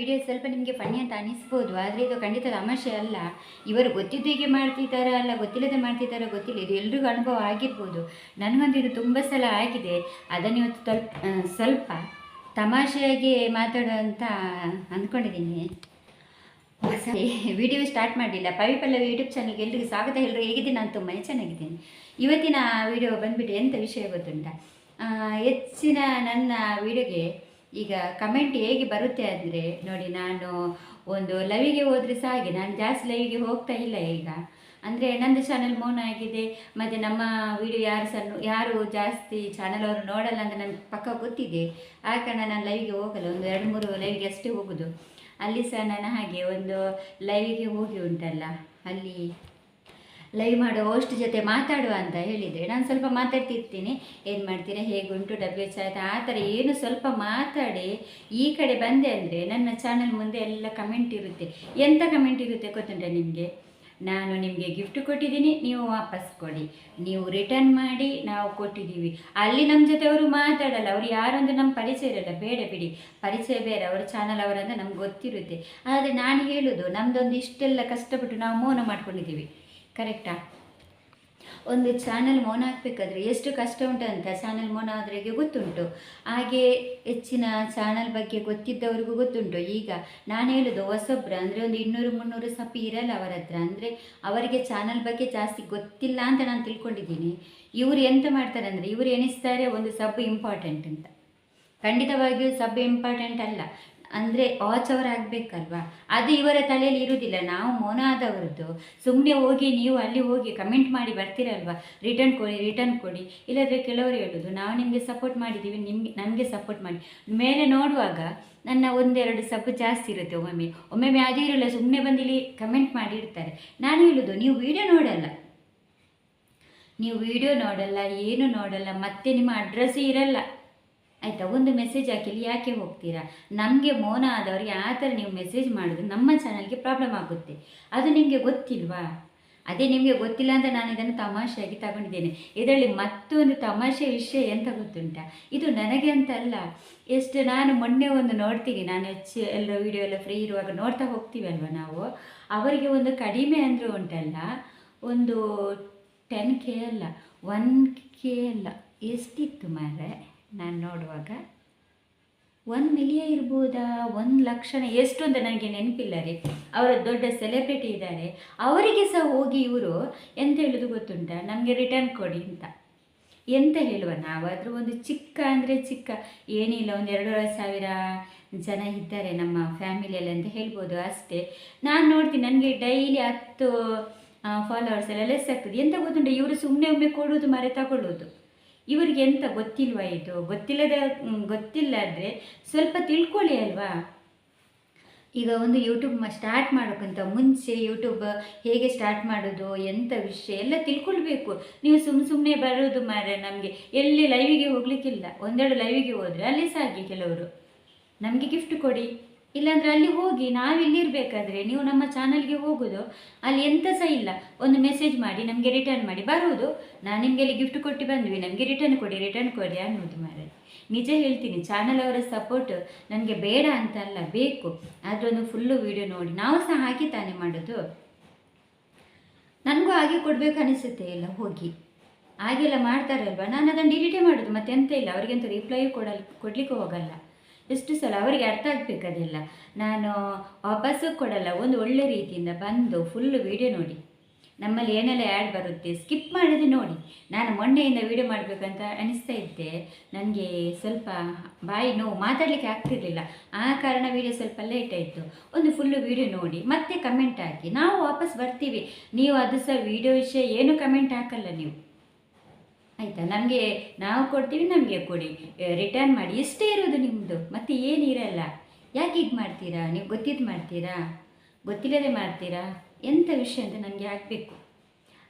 Video ಸ್ವಲ್ಪ ನಿಮಗೆ funny ಅಂತ ಅನಿಸ್ಬೋದು. ಆದರೆ ಇದು ಖಂಡಿತ ತಮಾಷೆ ಅಲ್ಲ. ಇವರು ಗೊತ್ತಿದ್ದು ಹೀಗೆ ಮಾಡ್ತಿದ್ದಾರಾ ಅಲ್ಲ, ಗೊತ್ತಿಲ್ಲದೆ ಮಾಡ್ತಿದ್ದಾರಾ ಗೊತ್ತಿಲ್ಲ. ಇದು ಎಲ್ರಿಗೂ ಅನುಭವ ಆಗಿರ್ಬೋದು. ನನಗಂತೂ ಇದು ತುಂಬ ಸಲ ಆಗಿದೆ. ಅದನ್ನು ಇವತ್ತು ಸ್ವಲ್ಪ ಸ್ವಲ್ಪ ತಮಾಷೆಯಾಗಿ ಮಾತಾಡುವಂತ ಅಂದ್ಕೊಂಡಿದ್ದೀನಿ ಸರಿ, ವಿಡಿಯೋ ಸ್ಟಾರ್ಟ್ ಮಾಡಲಿಲ್ಲ. ಪವಿ ಯೂಟ್ಯೂಬ್ ಚಾನಲ್ಗೆ ಎಲ್ರಿಗೂ ಸ್ವಾಗತ. ಎಲ್ಲರೂ ಹೇಗಿದ್ದೀನಿ ನಾನು ತುಂಬಾ ಚೆನ್ನಾಗಿದ್ದೀನಿ. ಇವತ್ತಿನ ವಿಡಿಯೋ ಬಂದುಬಿಟ್ಟು ಎಂಥ ವಿಷಯ ಗೊತ್ತುಂಟ? ಹೆಚ್ಚಿನ ನನ್ನ ವಿಡಿಯೋಗೆ ಈಗ ಕಮೆಂಟ್ ಹೇಗೆ ಬರುತ್ತೆ ಅಂದರೆ, ನೋಡಿ ನಾನು ಒಂದು ಲವಿಗೆ ಹೋದರೆ ಸಹ ಹಾಗೆ ನಾನು ಜಾಸ್ತಿ ಲೈವಿಗೆ ಹೋಗ್ತಾ ಇಲ್ಲ ಈಗ. ಅಂದರೆ ನಂದು ಚಾನಲ್ ಮೌನ ಆಗಿದೆ, ಮತ್ತು ನಮ್ಮ ವಿಡಿಯೋ ಯಾರು ಸಹ ಯಾರು ಜಾಸ್ತಿ ಚಾನಲ್ ಅವರು ನೋಡಲ್ಲ ಅಂತ ನನಗೆ ಪಕ್ಕ ಗೊತ್ತಿದೆ. ಆ ಕಾರಣ ನಾನು ಲೈವಿಗೆ ಹೋಗಲ್ಲ, ಒಂದು ಎರಡು ಮೂರು ಲೈವ್ಗೆ ಅಷ್ಟೇ ಹೋಗೋದು. ಅಲ್ಲಿ ಸಹ ನಾನು ಹಾಗೆ ಒಂದು ಲೈವಿಗೆ ಹೋಗಿ ಉಂಟಲ್ಲ, ಅಲ್ಲಿ ಲೈವ್ ಮಾಡೋ, ಹೋಸ್ಟ್ ಜೊತೆ ಮಾತಾಡುವ ಅಂತ ಹೇಳಿದರೆ. ನಾನು ಸ್ವಲ್ಪ ಮಾತಾಡ್ತಿರ್ತೀನಿ. ಏನು ಮಾಡ್ತೀರಾ? ಹೇಗುಂಟು? ಡಬ್ಲ್ಯೂ ಎಚ್ ಆಯ್ತು? ಆ ಥರ ಏನು ಸ್ವಲ್ಪ ಮಾತಾಡಿ. ಈ ಕಡೆ ಬಂದೆ ಅಂದರೆ ನನ್ನ ಚಾನಲ್ ಮುಂದೆ ಎಲ್ಲ ಕಮೆಂಟ್ ಇರುತ್ತೆ. ಎಂಥ ಕಮೆಂಟ್ ಇರುತ್ತೆ ಗೊತ್ತುಂಟ ನಿಮಗೆ? ನಾನು ನಿಮಗೆ ಗಿಫ್ಟ್ ಕೊಟ್ಟಿದ್ದೀನಿ. ನೀವು ವಾಪಸ್ ಕೊಡಿ. ನೀವು ರಿಟರ್ನ್ ಮಾಡಿ ನಾವು ಕೊಟ್ಟಿದ್ದೀವಿ. ಅಲ್ಲಿ ನಮ್ಮ ಜೊತೆ ಅವರು ಮಾತಾಡಲ್ಲ. ಅವರು ಯಾರು ನಮ್ಮ ಪರಿಚಯ ಇರಲ್ಲ. ಬೇಡ ಬಿಡಿ. ಪರಿಚಯ ಬೇರೆ. ಅವರ ಚಾನಲ್ ಅವರಂದ್ರೆ ನಮ್ಗೆ ಗೊತ್ತಿರುತ್ತೆ. ಆದರೆ ನಾನು ಹೇಳೋದು ನಮ್ಮದೊಂದು ಇಷ್ಟೆಲ್ಲ ಕಷ್ಟಪಟ್ಟು ನಾವು ಮೌನ ಮಾಡ್ಕೊಂಡಿದ್ದೀವಿ. ಕರೆಕ್ಟಾ? ಒಂದು ಚಾನಲ್ ಮೌನ ಹಾಕಬೇಕಾದ್ರೆ ಎಷ್ಟು ಕಷ್ಟ ಉಂಟು ಅಂತ ಚಾನಲ್ ಮೌನ ಆದ್ರಿಗೆ ಗೊತ್ತುಂಟು. ಹಾಗೆ ಹೆಚ್ಚಿನ ಚಾನಲ್ ಬಗ್ಗೆ ಗೊತ್ತಿದ್ದವ್ರಿಗೂ ಗೊತ್ತುಂಟು. ಈಗ ನಾನು ಹೇಳೋದು ಹೊಸೊಬ್ರು ಅಂದರೆ ಒಂದು ಇನ್ನೂರು, ಮುನ್ನೂರು ಸಪಿ ಇರಲ್ಲ ಅವರ ಹತ್ರ. ಅಂದರೆ ಅವರಿಗೆ ಚಾನಲ್ ಬಗ್ಗೆ ಜಾಸ್ತಿ ಗೊತ್ತಿಲ್ಲ ಅಂತ ನಾನು ತಿಳ್ಕೊಂಡಿದ್ದೀನಿ. ಇವರು ಎಂತ ಮಾಡ್ತಾರೆ ಅಂದರೆ ಇವರು ಎಣಿಸ್ತಾರೆ ಒಂದು ಸಬ್ ಇಂಪಾರ್ಟೆಂಟ್ ಅಂತ. ಖಂಡಿತವಾಗಿಯೂ ಸಬ್ ಇಂಪಾರ್ಟೆಂಟ್ ಅಲ್ಲ. ಅಂದರೆ ಆಗಬೇಕಲ್ವಾ ಅದು ಇವರ ತಲೆಯಲ್ಲಿ ಇರುವುದಿಲ್ಲ. ನಾವು ಮೌನ ಆದವರದ್ದು ಸುಮ್ಮನೆ ಹೋಗಿ ನೀವು ಅಲ್ಲಿ ಹೋಗಿ ಕಮೆಂಟ್ ಮಾಡಿ ಬರ್ತೀರಲ್ವಾ? ರಿಟರ್ನ್ ಕೊಡಿ ರಿಟರ್ನ್ ಕೊಡಿ. ಇಲ್ಲದ್ರೆ ಕೆಲವರು ಹೇಳೋದು, ನಾವು ನಿಮಗೆ ಸಪೋರ್ಟ್ ಮಾಡಿದ್ದೀವಿ ನಿಮಗೆ ನಮಗೆ ಸಪೋರ್ಟ್ ಮಾಡಿ. ಮೇಲೆ ನೋಡುವಾಗ ನನ್ನ ಒಂದೆರಡು ಸಬ್ ಜಾಸ್ತಿ ಇರುತ್ತೆ ಒಮ್ಮೊಮ್ಮೆ. ಒಮ್ಮೊಮ್ಮೆ ಅದೇ ಇರಲ್ಲ ಸುಮ್ಮನೆ ಬಂದು ಇಲ್ಲಿ ಕಮೆಂಟ್ ಮಾಡಿ ಇಡ್ತಾರೆ. ನಾನು ಹೇಳೋದು, ನೀವು ವಿಡಿಯೋ ನೋಡಲ್ಲ. ನೀವು ವಿಡಿಯೋ ನೋಡಲ್ಲ, ಏನು ನೋಡಲ್ಲ, ಮತ್ತೆ ನಿಮ್ಮ ಅಡ್ರೆಸ್ಸೇ ಇರಲ್ಲ. ಆಯಿತಾ, ಒಂದು ಮೆಸೇಜ್ ಹಾಕಿಲ್ಲಿ, ಯಾಕೆ ಹೋಗ್ತೀರಾ? ನಮಗೆ ಮೌನ ಆದವರಿಗೆ ಆ ಥರ ನೀವು ಮೆಸೇಜ್ ಮಾಡಿದ್ರೆ ನಮ್ಮ ಚಾನಲ್ಗೆ ಪ್ರಾಬ್ಲಮ್ ಆಗುತ್ತೆ. ಅದು ನಿಮಗೆ ಗೊತ್ತಿಲ್ವಾ? ಅದೇ ನಿಮಗೆ ಗೊತ್ತಿಲ್ಲ ಅಂತ ನಾನು ಇದನ್ನು ತಮಾಷೆಯಾಗಿ ತಗೊಂಡಿದ್ದೇನೆ. ಇದರಲ್ಲಿ ಮತ್ತೊಂದು ತಮಾಷೆ ವಿಷಯ ಎಂತ ಗೊತ್ತುಂಟ? ಇದು ನನಗೆ ಅಂತ ಅಲ್ಲ. ಎಷ್ಟು ನಾನು ಮೊನ್ನೆ ಒಂದು ನೋಡ್ತೀನಿ. ನಾನು ಹೆಚ್ಚು ಎಲ್ಲ ವಿಡಿಯೋ ಎಲ್ಲ ಫ್ರೀ ಇರುವಾಗ ನೋಡ್ತಾ ಹೋಗ್ತೀವಲ್ವ ನಾವು? ಅವರಿಗೆ ಒಂದು ಕಡಿಮೆ ಅಂದರೂ ಉಂಟಲ್ಲ, ಒಂದು ಟೆನ್ ಕೆ ಅಲ್ಲ ಒನ್ ಕೆ ಅಲ್ಲ, ಎಷ್ಟಿತ್ತು ಮಾರೆ ನಾನು ನೋಡುವಾಗ, ಒಂದು ಮಿಲಿಯನ್ ಇರ್ಬೋದಾ? ಒಂದು ಲಕ್ಷಣ ಎಷ್ಟು ಅಂತ ನನಗೆ ನೆನಪಿಲ್ಲ ರೀ. ಅವರ ದೊಡ್ಡ ಸೆಲೆಬ್ರಿಟಿ ಇದ್ದಾರೆ ಅವರಿಗೆ ಸಹ ಹೋಗಿ ಇವರು ಎಂತ ಹೇಳೋದು ಗೊತ್ತುಂಟ? ನಮಗೆ ರಿಟರ್ನ್ ಕೊಡಿ ಅಂತ. ಎಂತ ಹೇಳುವ? ನಾವಾದರೂ ಒಂದು ಚಿಕ್ಕ ಅಂದರೆ ಚಿಕ್ಕ. ಏನಿಲ್ಲ, ಒಂದು ಎರಡೂವರೆ ಸಾವಿರ ಜನ ಇದ್ದಾರೆ ನಮ್ಮ ಫ್ಯಾಮಿಲಿಯಲ್ಲಿ ಅಂತ ಹೇಳ್ಬೋದು ಅಷ್ಟೇ. ನಾನು ನೋಡ್ತೀನಿ, ನನಗೆ ಡೈಲಿ ಹತ್ತು ಫಾಲೋವರ್ಸ್ ಎಲ್ಲ ಲೆಸ್ ಆಗ್ತದೆ. ಎಂತ ಗೊತ್ತುಂಟ? ಇವರು ಸುಮ್ಮನೆ ಒಮ್ಮೆ ಕೊಡೋದು ಮರೆ ತಗೊಳ್ಳೋದು. ಇವರಿಗೆ ಎಂತ ಗೊತ್ತಿಲ್ವಾ ಇದು? ಗೊತ್ತಿಲ್ಲದ ಗೊತ್ತಿಲ್ಲ ಅಂದರೆ ಸ್ವಲ್ಪ ತಿಳ್ಕೊಳ್ಳಿ ಅಲ್ವಾ? ಈಗ ಒಂದು ಯೂಟ್ಯೂಬ್ ಸ್ಟಾರ್ಟ್ ಮಾಡೋಕ್ಕಿಂತ ಮುಂಚೆ ಯೂಟ್ಯೂಬ್ ಹೇಗೆ ಸ್ಟಾರ್ಟ್ ಮಾಡೋದು ಎಂಥ ವಿಷಯ ಎಲ್ಲ ತಿಳ್ಕೊಳ್ಬೇಕು. ನೀವು ಸುಮ್ಮ ಸುಮ್ಮನೆ ಬರೋದು ಮಾರೆ ನಮಗೆ. ಎಲ್ಲಿ ಲೈವಿಗೆ ಹೋಗ್ಲಿಕ್ಕಿಲ್ಲ. ಒಂದೆರಡು ಲೈವಿಗೆ ಹೋದರೆ ಅಲ್ಲಿ ಸಾಕಿ ಕೆಲವರು. ನಮಗೆ ಗಿಫ್ಟ್ ಕೊಡಿ. ಇಲ್ಲಾಂದ್ರೆ ಅಲ್ಲಿ ಹೋಗಿ ನಾವಿಲ್ಲಿರಬೇಕಾದ್ರೆ ನೀವು ನಮ್ಮ ಚಾನಲ್ಗೆ ಹೋಗೋದು, ಅಲ್ಲಿ ಎಂತ ಸಹ ಇಲ್ಲ. ಒಂದು ಮೆಸೇಜ್ ಮಾಡಿ, ನಮಗೆ ರಿಟರ್ನ್ ಮಾಡಿ. ಬರುವುದು ನಾನು ನಿಮಗೆ ಅಲ್ಲಿ ಗಿಫ್ಟ್ ಕೊಟ್ಟು ಬಂದ್ವಿ, ನಮಗೆ ರಿಟರ್ನ್ ಕೊಡಿ ರಿಟರ್ನ್ ಕೊಡಿ ಅನ್ನೋದು ಮಾರೆ ನಿಜ ಹೇಳ್ತೀನಿ ಚಾನಲ್ ಅವರ ಸಪೋರ್ಟ್ ನನಗೆ ಬೇಡ ಅಂತ ಅಲ್ಲ ಬೇಕು ಅದರೊಂದು ಫುಲ್ಲು ವಿಡಿಯೋ ನೋಡಿ. ನಾವು ಸಹ ಹಾಕಿ ತಾನೇ ಮಾಡೋದು. ನನಗೂ ಹಾಗೆ ಕೊಡಬೇಕು ಅನಿಸುತ್ತೆ ಎಲ್ಲ, ಹೋಗಿ. ಹಾಗೆಲ್ಲ ಮಾಡ್ತಾರಲ್ವ? ನಾನು ಅದನ್ನು ಡಿಲೀಟೇ ಮಾಡೋದು, ಮತ್ತೆ ಎಂತ ಇಲ್ಲ. ಅವರಿಗೆ ಅಂತ ರಿಪ್ಲೈ ಕೊಡಲ್, ಕೊಡಲಿಕ್ಕೆ ಹೋಗಲ್ಲ. ಎಷ್ಟು ಸಲ ಅವರಿಗೆ ಅರ್ಥ ಆಗಬೇಕು ಅದೆಲ್ಲ. ನಾನು ವಾಪಸ್ಸು ಕೊಡಲ್ಲ, ಒಂದು ಒಳ್ಳೆ ರೀತಿಯಿಂದ ಬಂದು ಫುಲ್ಲು ವಿಡಿಯೋ ನೋಡಿ. ನಮ್ಮಲ್ಲಿ ಏನೆಲ್ಲ ಆ್ಯಡ್ ಬರುತ್ತೆ ಸ್ಕಿಪ್ ಮಾಡಿದ್ರೆ ನೋಡಿ. ನಾನು ಮೊನ್ನೆಯಿಂದ ವಿಡಿಯೋ ಮಾಡಬೇಕಂತ ಅನಿಸ್ತಾ ಇದ್ದೆ. ನನಗೆ ಸ್ವಲ್ಪ ಬಾಯಿ ನೋವು ಮಾತಾಡಲಿಕ್ಕೆ ಆಗ್ತಿರ್ಲಿಲ್ಲ. ಆ ಕಾರಣ ವಿಡಿಯೋ ಸ್ವಲ್ಪ ಲೇಟ್ ಆಯಿತು. ಒಂದು ಫುಲ್ಲು ವಿಡಿಯೋ ನೋಡಿ, ಮತ್ತೆ ಕಮೆಂಟ್ ಹಾಕಿ. ನಾವು ವಾಪಸ್ ಬರ್ತೀವಿ. ನೀವು ಅದು ಸಹ ವಿಡಿಯೋ ವಿಷಯ ಏನು ಕಮೆಂಟ್ ಹಾಕಲ್ಲ ನೀವು. ಆಯಿತಾ? ನಮಗೆ ನಾವು ಕೊಡ್ತೀವಿ, ನಮಗೆ ಕೊಡಿ. ರಿಟರ್ನ್ ಮಾಡಿ. ಇಷ್ಟೇ ಇರೋದು ನಿಮ್ಮದು ಮತ್ತೆ ಏನಿರಲ್ಲ ಯಾಕೆ ಹೀಗೆ ಮಾಡ್ತೀರಾ? ನೀವು ಗೊತ್ತಿದ್ದು ಮಾಡ್ತೀರಾ? ಗೊತ್ತಿಲ್ಲದೆ ಮಾಡ್ತೀರಾ? ಎಂಥ ವಿಷಯ ಅಂತ ನನಗೆ ಆಗಬೇಕು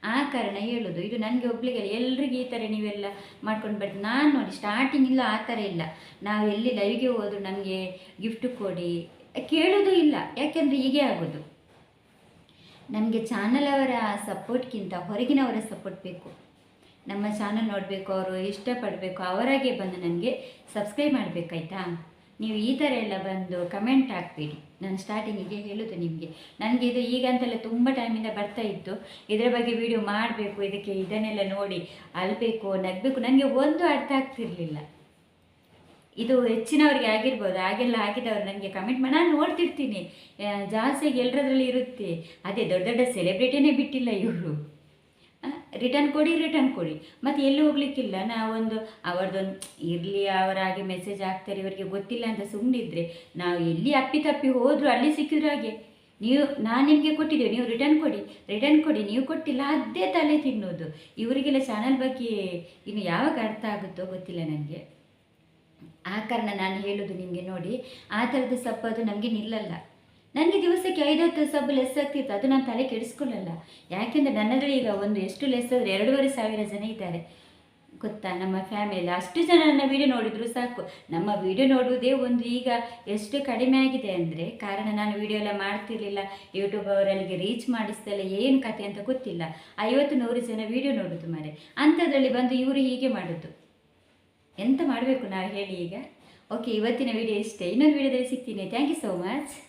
ಆ ಕಾರಣ ಹೇಳೋದು. ಇದು ನನಗೆ ಒಬ್ಬಳಿಗೆ ಎಲ್ರಿಗೂ ಈ ಥರ ನೀವೆಲ್ಲ ಮಾಡ್ಕೊಂಡು ಬರ್ತೀನಿ ನಾನು ನೋಡಿ ಸ್ಟಾರ್ಟಿಂಗ್ ಇಲ್ಲ ಆ ಥರ ಇಲ್ಲ. ನಾವು ಎಲ್ಲಿ ಲೈವ್ಗೆ ಹೋದ್ರು ನಮಗೆ ಗಿಫ್ಟ್ ಕೊಡಿ. ಕೇಳೋದು ಇಲ್ಲ. ಯಾಕೆಂದರೆ ಹೀಗೆ ಆಗೋದು. ನಮಗೆ ಚಾನಲ್ ಅವರ ಸಪೋರ್ಟ್ಗಿಂತ ಹೊರಗಿನವರ ಸಪೋರ್ಟ್ ಬೇಕು. ನಮ್ಮ ಚಾನಲ್ ನೋಡಬೇಕು, ಅವರು ಇಷ್ಟಪಡಬೇಕು, ಅವರಾಗೆ ಬಂದು ನನಗೆ ಸಬ್ಸ್ಕ್ರೈಬ್ ಮಾಡಬೇಕಾಯ್ತಾ? ನೀವು ಈ ಥರ ಎಲ್ಲ ಬಂದು ಕಮೆಂಟ್ ಹಾಕ್ಬೇಡಿ. ನಾನು ಸ್ಟಾರ್ಟಿಂಗಿಗೆ ಹೇಳೋದು ನಿಮಗೆ. ನನಗೆ ಇದು ಈಗ ಅಂತೆಲ್ಲ ತುಂಬ ಟೈಮಿಂದ ಬರ್ತಾ ಇತ್ತು. ಇದರ ಬಗ್ಗೆ ವಿಡಿಯೋ ಮಾಡಬೇಕು, ಇದಕ್ಕೆ ಇದನ್ನೆಲ್ಲ ನೋಡಿ ಅಲ್ಬೇಕು, ನಗಬೇಕು. ನನಗೆ ಒಂದು ಅರ್ಥ ಆಗ್ತಿರಲಿಲ್ಲ. ಇದು ಹೆಚ್ಚಿನವರಿಗೆ ಆಗಿರ್ಬೋದು, ಹಾಗೆಲ್ಲ ಆಗಿದವರು ನನಗೆ ಕಮೆಂಟ್ ಮಾಡಿ ನಾನು ನೋಡ್ತಿರ್ತೀನಿ. ಜಾಸ್ತಿಯಾಗಿ ಎಲ್ಲರದ್ರಲ್ಲಿ ಇರುತ್ತೆ. ಅದೇ ದೊಡ್ಡ ದೊಡ್ಡ ಸೆಲೆಬ್ರಿಟಿನೇ ಬಿಟ್ಟಿಲ್ಲ ಇವರು. ರಿಟರ್ನ್ ಕೊಡಿ ರಿಟರ್ನ್ ಕೊಡಿ. ಮತ್ತು ಎಲ್ಲೂ ಹೋಗ್ಲಿಕ್ಕಿಲ್ಲ. ನಾವೊಂದು ಅವರದೊಂದು ಇರಲಿ, ಅವರಾಗೆ ಮೆಸೇಜ್ ಹಾಕ್ತಾರೆ, ಇವರಿಗೆ ಗೊತ್ತಿಲ್ಲ ಅಂತ ಸುಮ್ಮನಿದ್ರೆ ನಾವು ಎಲ್ಲಿ ಅಪ್ಪಿ ತಪ್ಪಿ ಹೋದರೂ ಅಲ್ಲಿ ಸಿಕ್ಕಿದ್ರು ಹಾಗೆ. ನೀವು, ನಾನು ನಿಮಗೆ ಕೊಟ್ಟಿದ್ದೇವೆ, ನೀವು ರಿಟರ್ನ್ ಕೊಡಿ ರಿಟರ್ನ್ ಕೊಡಿ, ನೀವು ಕೊಟ್ಟಿಲ್ಲ, ಅದೇ ತಲೆ ತಿನ್ನೋದು ಇವರಿಗೆಲ್ಲ ಚಾನಲ್ ಬಗ್ಗೆ ಇನ್ನು ಯಾವಾಗ ಅರ್ಥ ಆಗುತ್ತೋ ಗೊತ್ತಿಲ್ಲ ನನಗೆ ಆ ಕಾರಣ ನಾನು ಹೇಳೋದು ನಿಮಗೆ ನೋಡಿ, ಆ ಥರದ ಸಪ್ಪದು ನಮಗೆ ನಿಲ್ಲಲ್ಲ. ನನಗೆ ದಿವಸಕ್ಕೆ ಐದತ್ತು ಸಬ್ಬು ಲೆಸ್ ಆಗ್ತಿತ್ತು. ಅದು ನಾನು ತಲೆ ಕೆಡಿಸ್ಕೊಳ್ಳಲ್ಲ. ಯಾಕೆಂದರೆ ನನ್ನದ್ರಲ್ಲಿ ಈಗ ಒಂದು ಎಷ್ಟು ಲೆಸ್ ಆದರೆ ಎರಡೂವರೆ ಸಾವಿರ ಜನ ಇದ್ದಾರೆ. ಗೊತ್ತಾ? ನಮ್ಮ ಫ್ಯಾಮಿಲಿ ಅಷ್ಟು ಜನ ನನ್ನ ವಿಡಿಯೋ ನೋಡಿದ್ರು ಸಾಕು. ನಮ್ಮ ವಿಡಿಯೋ ನೋಡುವುದೇ ಒಂದು ಈಗ ಎಷ್ಟು ಕಡಿಮೆ ಆಗಿದೆ ಅಂದರೆ, ಕಾರಣ ನಾನು ವೀಡಿಯೋ ಎಲ್ಲ ಮಾಡ್ತಿರ್ಲಿಲ್ಲ. ಯೂಟ್ಯೂಬ್ ಅವರಲ್ಲಿಗೆ ರೀಚ್ ಮಾಡಿಸ್ತಲ್ಲ ಏನು ಕತೆ ಅಂತ ಗೊತ್ತಿಲ್ಲ. ಐವತ್ತು, ನೂರು ಜನ ವಿಡಿಯೋ ನೋಡೋದು ಮಾರೆ. ಅಂಥದ್ರಲ್ಲಿ ಬಂದು ಇವರು ಹೀಗೆ ಮಾಡೋದು. ಎಂತ ಮಾಡಬೇಕು ನಾವು ಹೇಳಿ ಈಗ? ಓಕೆ ಇವತ್ತಿನ ವಿಡಿಯೋ ಇಷ್ಟೇ. ಇನ್ನೊಂದು ವಿಡಿಯೋದಲ್ಲಿ ಸಿಗ್ತೀನಿ. Thank you so much